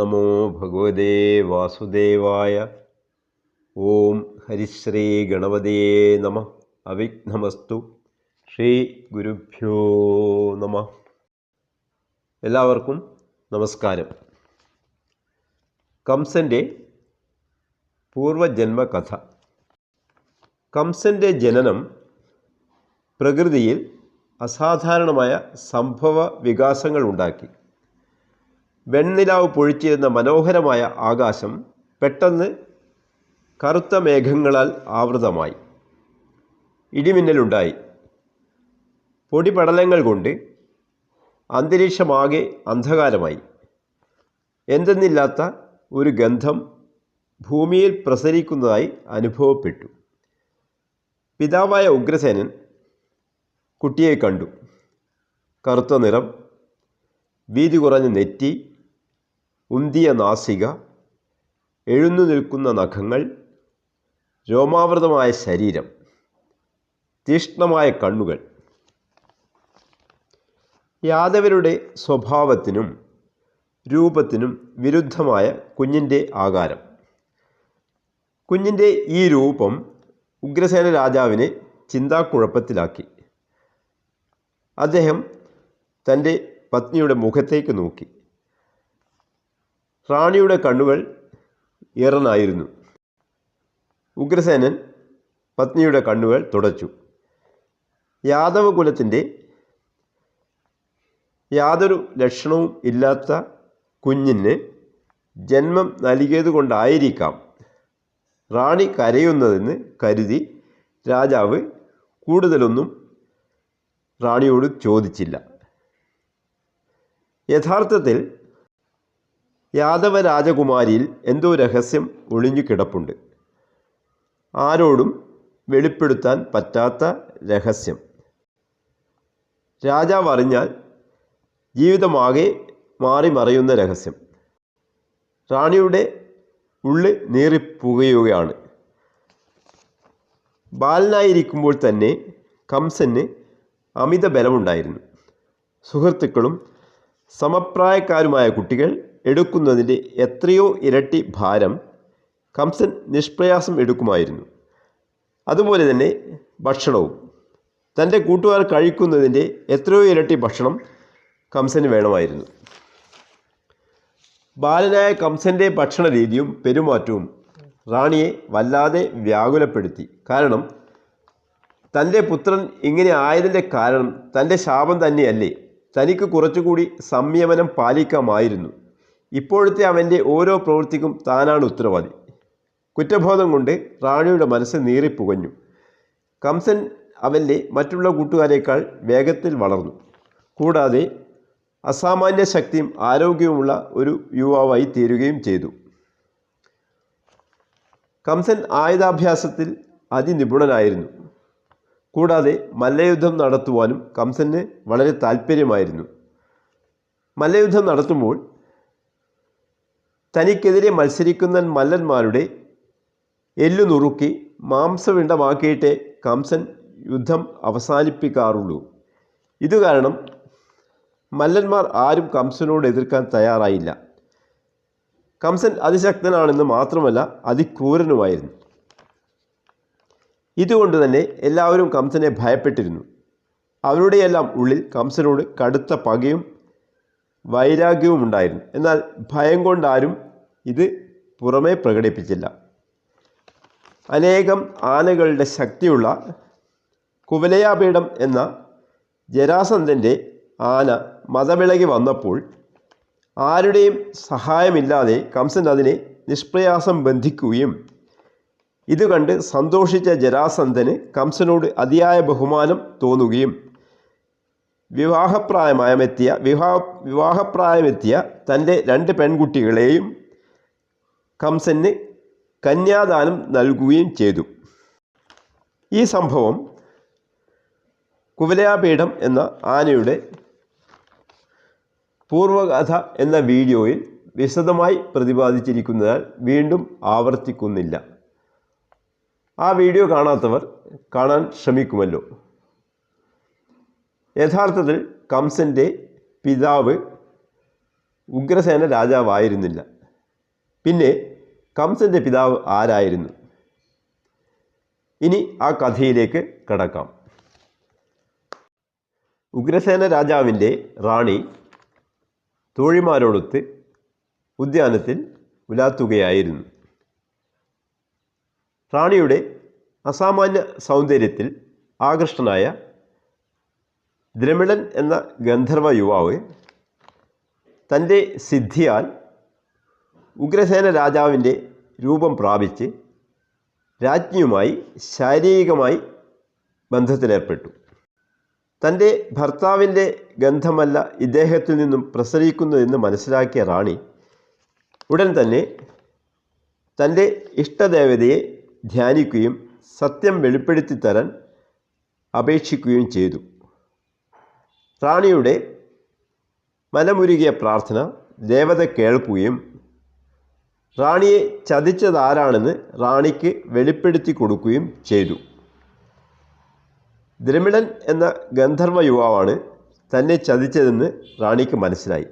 നമോ ഭഗവതേ വാസുദേവായ. ഓം ഹരിശ്രീ ഗണപതിയേ നമ. അവിഘ്നമസ്തു. ശ്രീ ഗുരുഭ്യോ നമ. എല്ലാവർക്കും നമസ്കാരം. കംസന്റെ പൂർവജന്മകഥ. കംസന്റെ ജനനം പ്രകൃതിയിൽ അസാധാരണമായ സംഭവ വികാസങ്ങൾ ഉണ്ടാക്കി വെണ്ണിലാവ് പൊഴിച്ചിരുന്ന മനോഹരമായ ആകാശം പെട്ടെന്ന് കറുത്ത മേഘങ്ങളാൽ ആവൃതമായി. ഇടിമിന്നലുണ്ടായി. പൊടിപടലങ്ങൾ കൊണ്ട് അന്തരീക്ഷമാകെ അന്ധകാരമായി. എന്തെന്നില്ലാത്ത ഒരു ഗന്ധം ഭൂമിയിൽ പ്രസരിക്കുന്നതായി അനുഭവപ്പെട്ടു. പിതാവായ ഉഗ്രസേനൻ കുട്ടിയെ കണ്ടു. കറുത്ത നിറം വീതി കുറഞ്ഞ നെറ്റി ഉന്തിയ നാസിക എഴുന്നു നിൽക്കുന്ന നഖങ്ങൾ രോമാവൃതമായ ശരീരം തീഷ്ണമായ കണ്ണുകൾ. യാദവരുടെ സ്വഭാവത്തിനും രൂപത്തിനും വിരുദ്ധമായ കുഞ്ഞിന്റെ ആകാരം. കുഞ്ഞിന്റെ ഈ രൂപം ഉഗ്രസേന രാജാവിനെ ചിന്താക്കുഴപ്പത്തിലാക്കി. അദ്ദേഹം തന്റെ പത്നിയുടെ മുഖത്തേക്ക് നോക്കി. റാണിയുടെ കണ്ണുകൾ ഏറനായിരുന്നു ഉഗ്രസേനൻ പത്നിയുടെ കണ്ണുകൾ തുടച്ചു. യാദവകുലത്തിന്റെ യാതൊരു ലക്ഷണവും ഇല്ലാത്ത കുഞ്ഞിന് ജന്മം നൽകിയതുകൊണ്ടായിരിക്കാം റാണി കരയുന്നതെന്ന് കരുതി രാജാവ് കൂടുതലൊന്നും റാണിയോട് ചോദിച്ചില്ല. യഥാർത്ഥത്തിൽ യാദവ രാജകുമാരിയിൽ എന്തോ രഹസ്യം ഒളിഞ്ഞു കിടപ്പുണ്ട്. ആരോടും വെളിപ്പെടുത്താൻ പറ്റാത്ത രഹസ്യം. രാജാവ് അറിഞ്ഞാൽ ജീവിതമാകെ മാറി മറയുന്ന രഹസ്യം. റാണിയുടെ ഉള്ളിൽ നീറിപ്പുകയുകയാണ്. ബാലനായിരിക്കുമ്പോൾ തന്നെ കംസന് അമിത ബലമുണ്ടായിരുന്നു. സുഹൃത്തുക്കളും സമപ്രായക്കാരുമായ കുട്ടികൾ എടുക്കുന്നതിന്റെ എത്രയോ ഇരട്ടി ഭാരം കംസൻ നിഷ്പ്രയാസം എടുക്കുമായിരുന്നു. അതുപോലെ തന്നെ ഭക്ഷണവും. തന്റെ കൂട്ടുകാർ കഴിക്കുന്നതിന്റെ എത്രയോ ഇരട്ടി ഭക്ഷണം കംസന് വേണമായിരുന്നു. ബാലനായ കംസന്റെ ഭക്ഷണ രീതിയും പെരുമാറ്റവും റാണിയെ വല്ലാതെ വ്യാകുലപ്പെടുത്തി. കാരണം തന്റെ പുത്രൻ ഇങ്ങനെ ആയതിന്റെ കാരണം തന്റെ ശാപം തന്നെയല്ലേ? തനിക്ക് കുറച്ചുകൂടി സംയമനം പാലിക്കാമായിരുന്നു. ഇപ്പോഴത്തെ അവന്റെ ഓരോ പ്രവൃത്തിക്കും താനാണ് ഉത്തരവാദി. കുറ്റബോധം കൊണ്ട് റാണിയുടെ മനസ്സ് നീറിപ്പുകഞ്ഞു. കംസൻ അവന്റെ മറ്റുള്ള കൂട്ടുകാരേക്കാൾ വേഗത്തിൽ വളർന്നു. കൂടാതെ അസാമാന്യ ശക്തിയും ആരോഗ്യവുമുള്ള ഒരു യുവാവായി തീരുകയും ചെയ്തു. കംസൻ ആയുധാഭ്യാസത്തിൽ അതിനിപുണനായിരുന്നു. കൂടാതെ മല്ലയുദ്ധം നടത്തുവാനും കംസന് വളരെ താല്പര്യമായിരുന്നു മല്ലയുദ്ധം നടത്തുമ്പോൾ തനിക്കെതിരെ മത്സരിക്കുന്ന മല്ലന്മാരുടെ എല്ലു നുറുക്കി മാംസവിണ്ടമാക്കിയിട്ടേ കംസൻ യുദ്ധം അവസാനിപ്പിക്കാറുള്ളൂ. ഇത് കാരണം മല്ലന്മാർ ആരും കംസനോട് എതിർക്കാൻ തയ്യാറായില്ല. കംസൻ അതിശക്തനാണെന്ന് മാത്രമല്ല അതിക്രൂരനുമായിരുന്നു. ഇതുകൊണ്ട് തന്നെ എല്ലാവരും കംസനെ ഭയപ്പെട്ടിരുന്നു. അവരുടെയെല്ലാം ഉള്ളിൽ കംസനോട് കടുത്ത പകയും വൈരാഗ്യവും ഉണ്ടായിരുന്നു. എന്നാൽ ഭയം കൊണ്ടാരും ഇത് പുറമേ പ്രകടിപ്പിച്ചില്ല. അനേകം ആനകളുടെ ശക്തിയുള്ള കുവലയാപീഠം എന്ന ജരാസന്ധന്റെ ആന മതവിളകി വന്നപ്പോൾ ആരുടെയും സഹായമില്ലാതെ കംസൻ അതിനെ നിഷ്പ്രയാസം ബന്ധിക്കുകയും ഇത് കണ്ട് സന്തോഷിച്ച ജരാസന്ധന് കംസനോട് അതിയായ ബഹുമാനം തോന്നുകയും വിവാഹപ്രായമായമെത്തിയ വിവാഹ വിവാഹപ്രായമെത്തിയ തന്റെ രണ്ട് പെൺകുട്ടികളെയും കംസന് കന്യാദാനം നൽകുകയും ചെയ്തു. ഈ സംഭവം കുവലയാപീഠം എന്ന ആനയുടെ പൂർവകഥ എന്ന വീഡിയോയിൽ വിശദമായി പ്രതിപാദിച്ചിരിക്കുന്നതിനാൽ വീണ്ടും ആവർത്തിക്കുന്നില്ല. ആ വീഡിയോ കാണാത്തവർ കാണാൻ ശ്രമിക്കുമല്ലോ. യഥാർത്ഥത്തിൽ കംസന്റെ പിതാവ് ഉഗ്രസേന രാജാവായിരുന്നില്ല. പിന്നെ കംസന്റെ പിതാവ് ആരായിരുന്നു? ഇനി ആ കഥയിലേക്ക് കടക്കാം. ഉഗ്രസേന രാജാവിന്റെ റാണി തോഴിമാരോടൊത്ത് ഉദ്യാനത്തിൽ ഉലാത്തുകയായിരുന്നു. റാണിയുടെ അസാമാന്യ സൗന്ദര്യത്തിൽ ആകൃഷ്ടനായ ദ്രമിഡൻ എന്ന ഗന്ധർവ യുവാവ് തന്റെ സിദ്ധിയാൽ ഉഗ്രസേന രാജാവിന്റെ രൂപം പ്രാപിച്ച് രാജ്ഞിയുമായി ശാരീരികമായി ബന്ധത്തിലേർപ്പെട്ടു. തന്റെ ഭർത്താവിന്റെ ഗന്ധമല്ല ഇദ്ദേഹത്തിൽ നിന്നും പ്രസരിക്കുന്നതെന്ന് മനസ്സിലാക്കിയ റാണി ഉടൻ തന്നെ തന്റെ ഇഷ്ടദേവതയെ ധ്യാനിക്കുകയും സത്യം വെളിപ്പെടുത്തി തരാൻ അപേക്ഷിക്കുകയും ചെയ്തു. റാണിയുടെ മനമുരുകിയ പ്രാർത്ഥന ദേവത കേൾക്കുകയും റാണിയെ ചതിച്ചതാരാണെന്ന് റാണിക്ക് വെളിപ്പെടുത്തി കൊടുക്കുകയും ചെയ്തു. ദ്രമിഡൻ എന്ന ഗന്ധർവ യുവാവാണ് തന്നെ ചതിച്ചതെന്ന് റാണിക്ക് മനസ്സിലായി.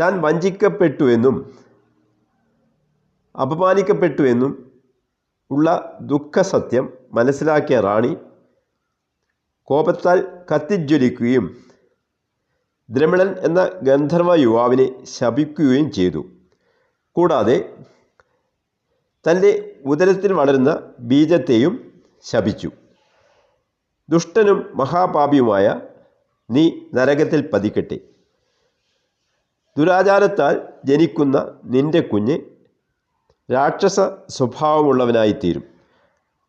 താൻ വഞ്ചിക്കപ്പെട്ടു എന്നും അപമാനിക്കപ്പെട്ടു എന്നും ഉള്ള ദുഃഖസത്യം മനസ്സിലാക്കിയ റാണി കോപത്താൽ കത്തിജ്വലിക്കുകയും ദ്രമിളൻ എന്ന ഗന്ധർവ യുവാവിനെ ശപിക്കുകയും ചെയ്തു. കൂടാതെ തന്റെ ഉദരത്തിൽ വളരുന്ന ബീജത്തെയും ശപിച്ചു. ദുഷ്ടനും മഹാപാപിയുമായ നീ നരകത്തിൽ പതിക്കട്ടെ. ദുരാചാരത്താൽ ജനിക്കുന്ന നിന്റെ കുഞ്ഞ് രാക്ഷസ സ്വഭാവമുള്ളവനായിത്തീരും.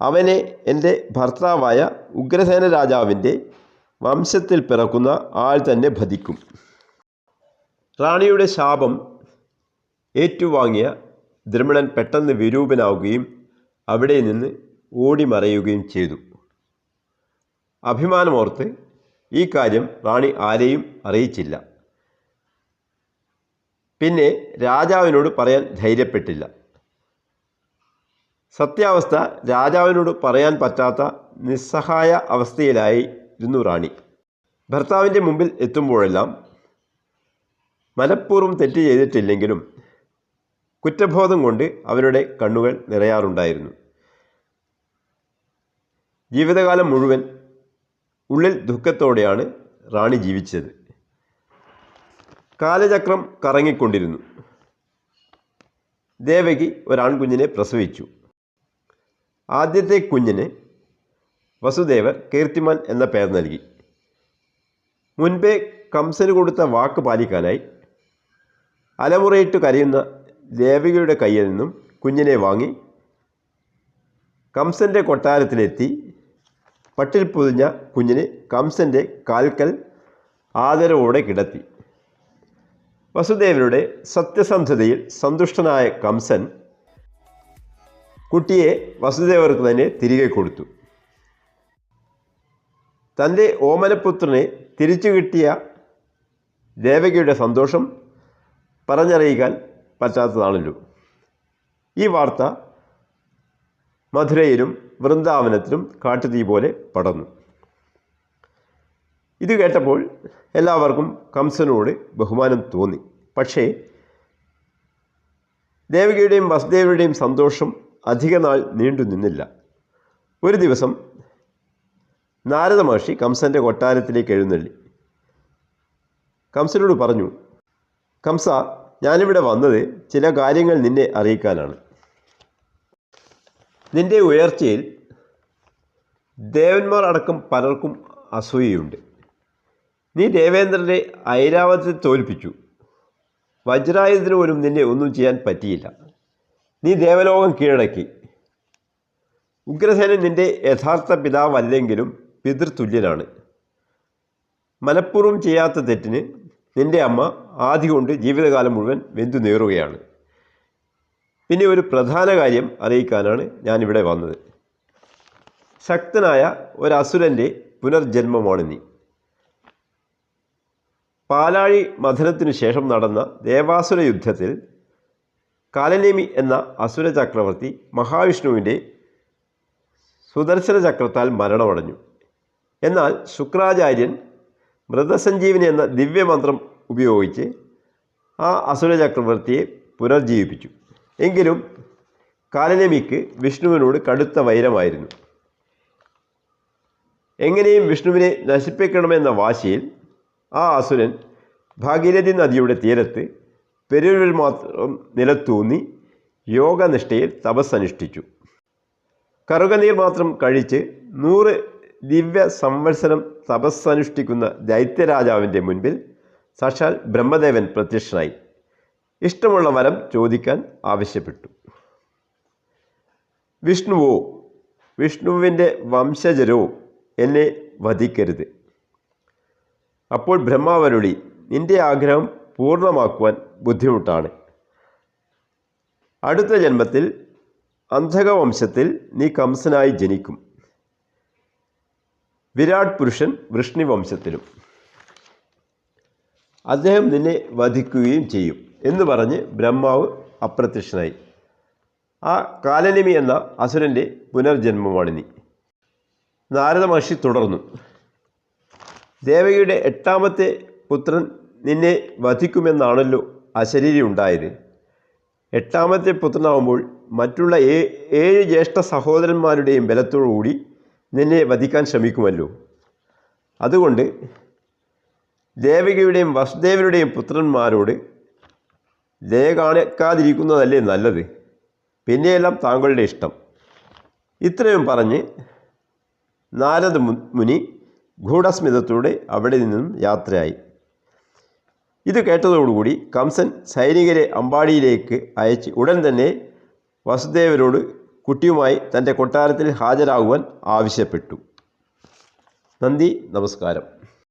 അവനെ എന്റെ ഭർത്താവായ ഉഗ്രസേന രാജാവിന്റെ വംശത്തിൽ പിറക്കുന്ന ആൾ തന്നെ ഭജിക്കും റാണിയുടെ ശാപം ഏറ്റുവാങ്ങിയ ദ്രമിണൻ പെട്ടെന്ന് വിരൂപനാവുകയും അവിടെ നിന്ന് ഓടിമറയുകയും ചെയ്തു. അഭിമാനമോർത്ത് ഈ കാര്യം റാണി ആരെയും അറിയിച്ചില്ല. പിന്നെ രാജാവിനോട് പറയാൻ ധൈര്യപ്പെട്ടില്ല. സത്യാവസ്ഥ രാജാവിനോട് പറയാൻ പറ്റാത്ത നിസ്സഹായ അവസ്ഥയിലായിരുന്നു റാണി. ഭർത്താവിന്റെ മുമ്പിൽ എത്തുമ്പോഴെല്ലാം മനഃപൂർവം തെറ്റ് ചെയ്തിട്ടില്ലെങ്കിലും കുറ്റബോധം കൊണ്ട് അവരുടെ കണ്ണുകൾ നിറയാറുണ്ടായിരുന്നു. ജീവിതകാലം മുഴുവൻ ഉള്ളിൽ ദുഃഖത്തോടെയാണ് റാണി ജീവിച്ചത്. കാലചക്രം കറങ്ങിക്കൊണ്ടിരുന്നു. ദേവകി ഒരാൺകുഞ്ഞിനെ പ്രസവിച്ചു. ആദ്യത്തെ കുഞ്ഞിന് വസുദേവർ കീർത്തിമാൻ എന്ന പേര് നൽകി. മുൻപേ കംസന് കൊടുത്ത വാക്ക് പാലിക്കാനായി അലമുറയിട്ട് കരയുന്ന ദേവികയുടെ കയ്യിൽ നിന്നും കുഞ്ഞിനെ വാങ്ങി കംസന്റെ കൊട്ടാരത്തിലെത്തി. പട്ടിൽ പൊതിഞ്ഞ കുഞ്ഞിന് കംസന്റെ കാൽക്കൽ ആദരവോടെ കിടത്തി. വസുദേവരുടെ സത്യസന്ധതയിൽ സന്തുഷ്ടനായ കംസൻ കുട്ടിയെ വസുദേവർക്ക് തന്നെ തിരികെ കൊടുത്തു. തന്റെ ഓമനപുത്രനെ തിരിച്ചു കിട്ടിയ ദേവകിയുടെ സന്തോഷം പറഞ്ഞറിയിക്കാൻ പറ്റാത്തതാണല്ലോ ഈ വാർത്ത മധുരയിലും വൃന്ദാവനത്തിലും കാട്ടുതീ പോലെ പടർന്നു. ഇത് കേട്ടപ്പോൾ എല്ലാവർക്കും കംസനോട് ബഹുമാനം തോന്നി. പക്ഷേ ദേവികയുടെയും വസുദേവരുടെയും സന്തോഷം അധിക നാൾ നീണ്ടു നിന്നില്ല. ഒരു ദിവസം നാരദ മഹർഷി കംസന്റെ കൊട്ടാരത്തിലേക്ക് എഴുന്നള്ളി. കംസനോട് പറഞ്ഞു കംസ ഞാനിവിടെ വന്നത് ചില കാര്യങ്ങൾ നിന്നെ അറിയിക്കാനാണ്. നിന്റെ ഉയർച്ചയിൽ ദേവന്മാർ അടക്കം പലർക്കും അസൂയയുണ്ട്. നീ ദേവേന്ദ്രനെ ഐരാവതത്തെ തോൽപ്പിച്ചു. വജ്രായുധത്തിന് പോലും നിന്നെ ഒന്നും ചെയ്യാൻ പറ്റിയില്ല. നീ ദേവലോകം കീഴടക്കി. ഉഗ്രസേനൻ നിന്റെ യഥാർത്ഥ പിതാവല്ലെങ്കിലും പിതൃതുല്യനാണ്. മലപ്പുറം ചെയ്യാത്ത തെറ്റിന് നിന്റെ അമ്മ ആദ്യ കൊണ്ട് ജീവിതകാലം മുഴുവൻ വെന്തു നേറുകയാണ്. പിന്നെ ഒരു പ്രധാന കാര്യം അറിയിക്കാനാണ് ഞാനിവിടെ വന്നത്. ശക്തനായ ഒരസുരന്റെ പുനർജന്മമാണ് നീ. പാലാഴി മഥനത്തിനു ശേഷം നടന്ന ദേവാസുര യുദ്ധത്തിൽ കാലനേമി എന്ന അസുര ചക്രവർത്തി മഹാവിഷ്ണുവിന്റെ സുദർശന ചക്രത്താൽ മരണമടഞ്ഞു. എന്നാൽ ശുക്രാചാര്യൻ മൃതസഞ്ജീവിനി എന്ന ദിവ്യമന്ത്രം ഉപയോഗിച്ച് ആ അസുര ചക്രവർത്തിയെ പുനർജീവിപ്പിച്ചു. എങ്കിലും കാലനേമിക്ക് വിഷ്ണുവിനോട് കടുത്ത വൈരമായിരുന്നു. എങ്ങനെയും വിഷ്ണുവിനെ നശിപ്പിക്കണമെന്ന വാശിയിൽ ആ അസുരൻ ഭാഗീരഥി നദിയുടെ തീരത്ത് പെരുവിൽ മാത്രം നിലത്തൂന്നി യോഗനിഷ്ഠയിൽ തപസ്സനുഷ്ഠിച്ചു. കറുകനീർ മാത്രം കഴിച്ച് നൂറ് ദിവ്യ സംവത്സരം തപസ്സനുഷ്ഠിക്കുന്ന ദൈത്യരാജാവിന്റെ മുൻപിൽ സാക്ഷാൽ ബ്രഹ്മദേവൻ പ്രത്യക്ഷനായി. ഇഷ്ടമുള്ള വരം ചോദിക്കാൻ ആവശ്യപ്പെട്ടു. വിഷ്ണുവോ വിഷ്ണുവിന്റെ വംശജരോ എന്നെ വധിക്കരുത്. അപ്പോൾ ബ്രഹ്മാവരുളി നിന്റെ ആഗ്രഹം പൂർണമാക്കുവാൻ ബുദ്ധിമുട്ടാണ്. അടുത്ത ജന്മത്തിൽ അന്ധകവംശത്തിൽ നീ കംസനായി ജനിക്കും. വിരാട് പുരുഷൻ വൃഷ്ണി വംശത്തിലും അദ്ദേഹം നിന്നെ വധിക്കുകയും ചെയ്യും എന്ന് പറഞ്ഞ് ബ്രഹ്മാവ് അപ്രത്യക്ഷനായി. ആ കാലനിമി എന്ന അസുരന്റെ പുനർജന്മമാണിനി നാരദ മഹർഷി തുടർന്നു. ദേവകിയുടെ എട്ടാമത്തെ പുത്രൻ നിന്നെ വധിക്കുമെന്നാണല്ലോ അശരീരി ഉണ്ടായത് എട്ടാമത്തെ പുത്രനാവുമ്പോൾ മറ്റുള്ള ഏഴ് ജ്യേഷ്ഠ സഹോദരന്മാരുടെയും ബലത്തോടുകൂടി നിന്നെ വധിക്കാൻ ശ്രമിക്കുമല്ലോ. അതുകൊണ്ട് ദേവികയുടെയും വസുദേവരുടെയും പുത്രന്മാരോട് ദയ കാണിക്കാതിരിക്കുന്നതല്ലേ നല്ലത്. പിന്നെയെല്ലാം താങ്കളുടെ ഇഷ്ടം. ഇത്രയും പറഞ്ഞ് നാരദ മുനി ഗൂഢസ്മിതത്തോടെ അവിടെ നിന്നും യാത്രയായി. ഇത് കേട്ടതോടുകൂടി കംസൻ സൈനികരെ അമ്പാടിയിലേക്ക് അയച്ച് ഉടൻ തന്നെ വസുദേവരോട് കുട്ടിയുമായി തന്റെ കൊട്ടാരത്തിൽ ഹാജരാകുവാൻ ആവശ്യപ്പെട്ടു. നന്ദി നമസ്കാരം.